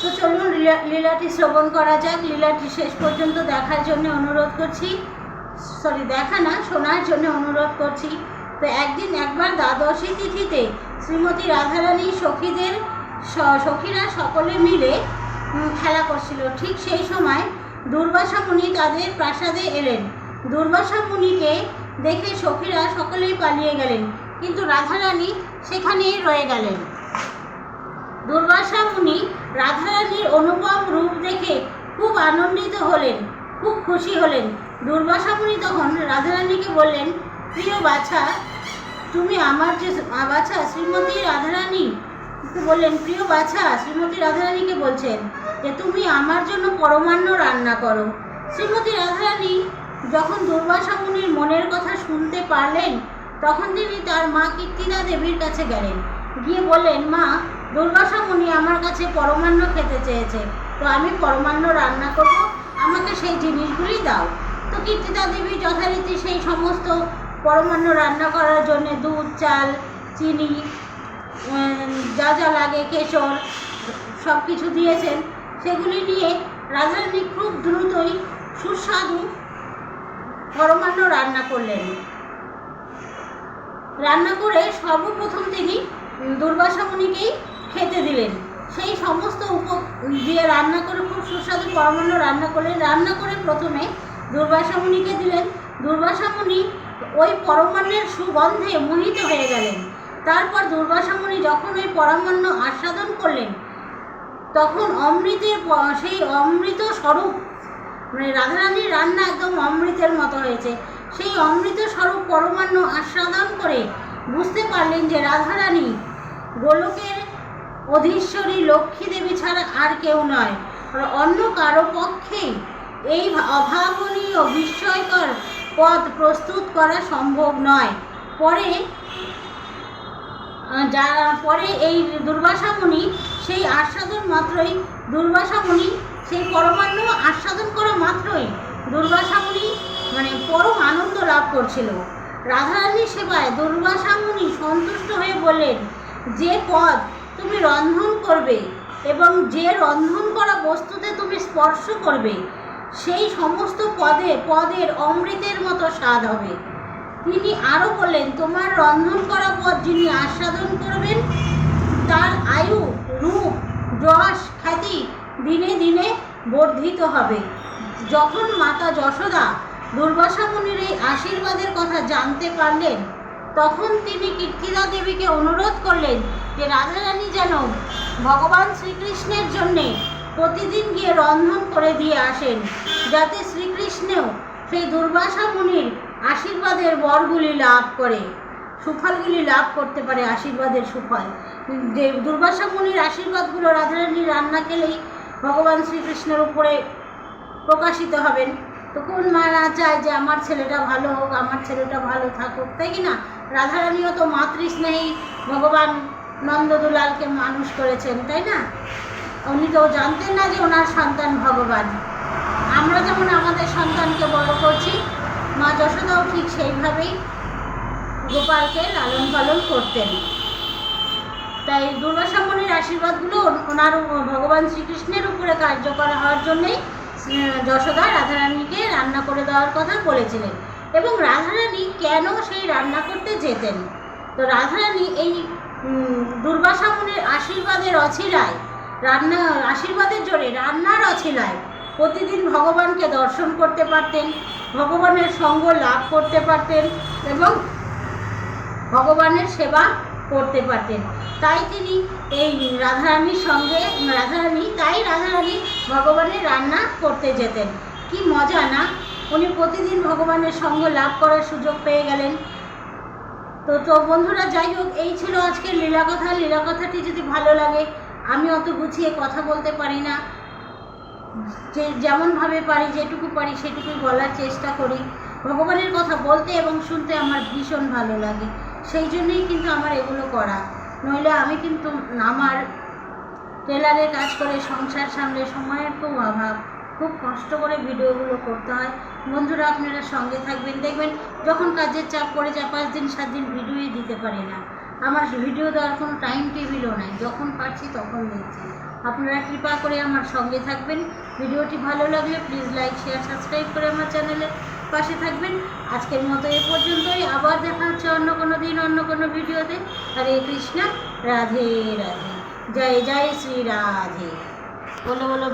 তো চলুন লীলাটি শ্রবণ করা যাক। লীলাটি শেষ পর্যন্ত দেখার জন্য অনুরোধ করছি। সরি দেখা না, শোনার জন্য অনুরোধ করছি। তো একদিন একবার দ্বাদশী তিথিতে শ্রীমতী রাধারানী সখীদের সখীরা সকলে মিলে খেলা করছিল। ঠিক সেই সময় দুর্বাসা মুনি তাদের প্রাসাদে এলেন। দুর্বাসা মুনিকে দেখে সখীরা সকলেই পালিয়ে গেলেন। কিন্তু রাধারানী সেখানেই রয়ে গেলেন। দুর্বাসা রাধারানীর অনুপম রূপ দেখে খুব আনন্দিত হলেন, খুব খুশি হলেন। দুর্বাসামুনি তখন রাধারানীকে বললেন, প্রিয় বাছা, তুমি আমার যে বাছা, শ্রীমতী রাধারানী? বললেন, প্রিয় বাছা, শ্রীমতী রাধারানীকে বলছেন, যে তুমি আমার জন্য পরমান্ন রান্না করো। শ্রীমতী রাধারানী যখন দুর্বাসা মুনির মনের কথা শুনতে পারলেন, তখন তিনি তার মা কীর্তিদা দেবীর কাছে গেলেন। গিয়ে বললেন, মা দুর্বাসা মুনি আমার কাছে পরমান্ন খেতে চেয়েছে। তো আমি পরমান্ন রান্না করব আমাকে সেই জিনিসগুলি দাও। তো কীর্তিদা দেবী যথারীতি সেই সমস্ত পরমান্ন রান্না করার জন্য দুধ চাল চিনি যা যা লাগে কেশর সব কিছু দিয়েছেন। সেগুলি নিয়ে রাধারানী খুব দ্রুতই সুস্বাদু পরমান্ন রান্না করলেন। রান্না করে সর্বপ্রথম তিনি উম, দিলেন সেই সমস্ত উপ দিয়ে রান্না করে খুব সুস্বাদু পরমান্ন রান্না করলেন। রান্না করে প্রথমে দুর্বাসা মুনিকে দিলেন। দুর্বাসা মুনি ওই পরমান্নের সুগন্ধে মোহিত হয়ে গেলেন। তারপর দুর্বাসা মুনি যখন ওই পরমান্ন আস্বাদন করলেন, তখন অমৃতের সেই অমৃত স্বরূপ মানে রাধারানীর রান্না একদম অমৃতের মতো হয়েছে। সেই অমৃত স্বরূপ পরমান্ন আস্বাদন করে বুঝতে পারলেন যে রাধারানী গোলকের অধীশ্বরী লক্ষ্মী দেবী ছাড়া আর কেউ নয় অন্য কারও পক্ষেই এই অভাবনীয় বিস্ময়কর পদ প্রস্তুত করা সম্ভব নয়। পরে যারা পরে এই দুর্বাসা মুনি, সেই আস্বাদন মাত্রই, দুর্বাসা মুনি, সেই পরমান্ন আস্বাদন করা মাত্রই দুর্বাসা মুনি পরম আনন্দ লাভ করছিল। রাধারানীর সেবায় দুর্বাসা মুনি সন্তুষ্ট হয়ে বললেন, যে পদ তুমি রন্ধন করবে এবং যে রন্ধন করা বস্তুতে তুমি স্পর্শ করবে, সেই সমস্ত পদে, পদের অমৃতের মতো স্বাদ হবে। তিনি আরও বললেন, তোমার রন্ধন করা পদ যিনি আস্বাদন করবেন, তার আয়ু, রূপ, যশ, খ্যাতি দিনে দিনে বর্ধিত হবে। যখন মাতা যশোদা দুর্বাসা মুনির এই আশীর্বাদের কথা জানতে পারলেন, তখন তিনি কীর্তিদা দেবীকে অনুরোধ করলেন যে রাধারানী যেন ভগবান শ্রীকৃষ্ণের জন্যে প্রতিদিন গিয়ে রন্ধন করে দিয়ে আসেন, যাতে শ্রীকৃষ্ণেও সেই দুর্বাসা মুনির আশীর্বাদের বরগুলি লাভ করে, সুফলগুলি লাভ করতে পারে আশীর্বাদের সুফল। যে দুর্বাসা মুনির আশীর্বাদগুলো রাধারানী রান্না খেলেই ভগবান শ্রীকৃষ্ণের উপরে প্রকাশিত হবেন। তো কোন মা না চায় যে আমার ছেলেটা ভালো হোক, আমার ছেলেটা ভালো থাকুক। তাই কি না? রাধারানীও তো মাতৃস্নেহী, ভগবান নন্দদুলালকে মানুষ করেছেন, তাই না? উনি তো জানতেন না যে ওনার সন্তান ভগবান। আমরা যেমন আমাদের সন্তানকে বড় করছি, মা যশোদাও ঠিক সেইভাবেই গোপালকে লালন পালন করতেন। তাই দুর্বাসা মুনির আশীর্বাদগুলো ওনার ভগবান শ্রীকৃষ্ণের উপরে কার্যকর হওয়ার জন্যেই যশোদা রাধারানীকে রান্না করে দেওয়ার কথা বলেছিলেন। এবং রাধারানী কেন সেই রান্না করতে যেতেন? তো রাধারানী এই দুর্বাসা মুনির আশীর্বাদের অছিলায়, রান্না, আশীর্বাদের জোরে রান্নার অছিলায়। প্রতিদিন ভগবানকে দর্শন করতে পারতেন, ভগবানের সঙ্গ লাভ করতে পারতেন এবং ভগবানের সেবা করতে পারতেন। তাই তিনি এই রাধারানীর সঙ্গে, রাধারানী, তাই রাধারানী ভগবানের রান্না করতে যেতেন। কি মজা না? উনি প্রতিদিন ভগবানের সঙ্গ লাভ করার সুযোগ পেয়ে গেলেন। তো তো বন্ধুরা, যাই হোক, এই ছিল আজকের লীলা কথা। লীলা কথাটি যদি ভালো লাগে, আমি অত গুছিয়ে কথা বলতে পারি না। যে যেমনভাবে পারি, যেটুকু পারি, সেটুকুই বলার চেষ্টা করি। ভগবানের কথা বলতে এবং শুনতে আমার ভীষণ ভালো লাগে। সেই জন্যই কিন্তু আমার এগুলো করা। নইলে আমি কিন্তু আমার টেলারের কাজ করে সংসার সামলে সময়ের খুব অভাব। খুব কষ্ট করে ভিডিওগুলো করতে হয়। বন্ধুরা, আপনারা সঙ্গে থাকবেন। দেখবেন যখন কাজের চাপ পড়ে যায়, পাঁচ দিন, সাত দিন ভিডিওই দিতে পারি না। আমার ভিডিও দেওয়ার কোনো টাইম টেবিলও নাই। যখন পারছি তখন দেখছি। আপনারা কৃপা করে আমার সঙ্গে থাকবেন। ভিডিওটি ভালো লাগলে প্লিজ লাইক শেয়ার সাবস্ক্রাইব করে আমার চ্যানেলে পাশে থাকবেন। আজকের মতো এ পর্যন্তই। আবার দেখা হচ্ছে অন্য কোনো দিন, অন্য কোনো ভিডিওতে। হরে কৃষ্ণা, রাধে রাধে। জয় জয় শ্রী রাধে। বলো বলো